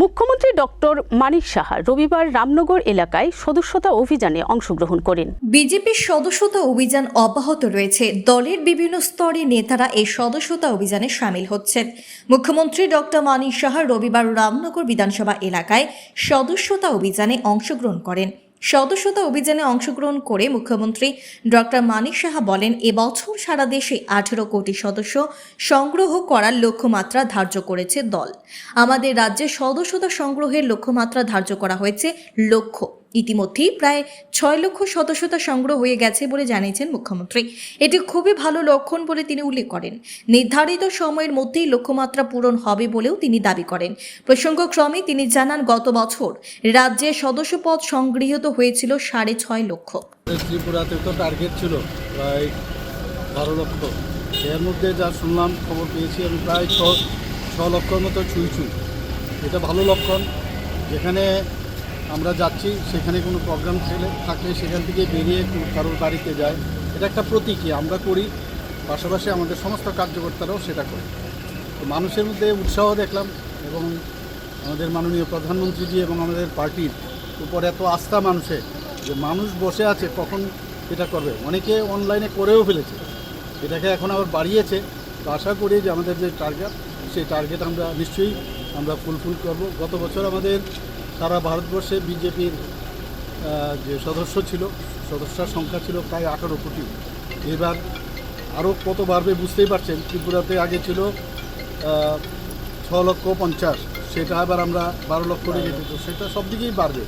মুখ্যমন্ত্রী ডক্টর মানিক সাহা রবিবার রামনগর এলাকায় সদস্যতা অভিযানে অংশগ্রহণ করেন। বিজেপির সদস্যতা অভিযান অব্যাহত রয়েছে। দলের বিভিন্ন স্তরে নেতারা এই সদস্যতা অভিযানে সামিল হচ্ছেন। মুখ্যমন্ত্রী ডক্টর মানিক সাহা রবিবার রামনগর বিধানসভা এলাকায় সদস্যতা অভিযানে অংশগ্রহণ করেন। সদস্যতা অভিযানে অংশগ্রহণ করে মুখ্যমন্ত্রী ডক্টর মানিক সাহা বলেন এবছর সারা দেশে আঠেরো কোটি সদস্য সংগ্রহ করার লক্ষ্যমাত্রা ধার্য করেছে দল। আমাদের রাজ্যে সদস্যতা সংগ্রহের লক্ষ্যমাত্রা ধার্য করা হয়েছে লক্ষ্য। ইতিমধ্যেই প্রায় ছয় লক্ষ সদস্যতা সংগ্রহ হয়ে গেছে বলে জানিয়েছেন মুখ্যমন্ত্রী। এটি খুবই ভালো লক্ষণ বলে তিনি উল্লেখ করেন। নির্ধারিত সময়ের মধ্যেই লক্ষ্যমাত্রা পূরণ হবে বলেও তিনি দাবি করেন। প্রসঙ্গক্রমে তিনি জানান, গত বছর রাজ্যে সদস্যপদ সংগৃহীত হয়েছিল সাড়ে ছয় লক্ষ। ত্রিপুরাতে তো টার্গেট ছিল প্রায় বারো লক্ষ। এর মধ্যে যা শুনলাম, খবর পেয়েছি আমি প্রায় ছ লক্ষর মতো ছুঁই ছুঁই। এটা ভালো লক্ষণ। যেখানে আমরা যাচ্ছি, সেখানে কোনো প্রোগ্রাম ছেলে থাকলে সেখান থেকে বেরিয়ে কারোর বাড়িতে যায়, এটা একটা প্রতীকী আমরা করি, পাশাপাশি আমাদের সমস্ত কার্যকর্তারাও সেটা করে। তো মানুষের মধ্যে উৎসাহ দেখলাম এবং আমাদের মাননীয় প্রধানমন্ত্রীজি এবং আমাদের পার্টির উপর এত আস্থা মানুষের যে মানুষ বসে আছে, কখন এটা করবে? অনেকে অনলাইনে করেও ফেলেছে। এটাকে এখন আবার বাড়িয়েছে। তো আশা করি যে আমাদের যে টার্গেট সেই টার্গেট আমরা নিশ্চয়ই আমরা ফুলফিল করব। গত বছর আমাদের সারা ভারতবর্ষে বিজেপির যে সদস্য ছিল সদস্যার সংখ্যা ছিল প্রায় আঠারো কোটি। এবার আরও কত বাড়বে বুঝতেই পারছেন ত্রিপুরাতে আগে ছিল ছ লক্ষ পঞ্চাশ সেটা আবার আমরা বারো লক্ষ রেখে দিত সেটা সব দিকেই বাড়বে।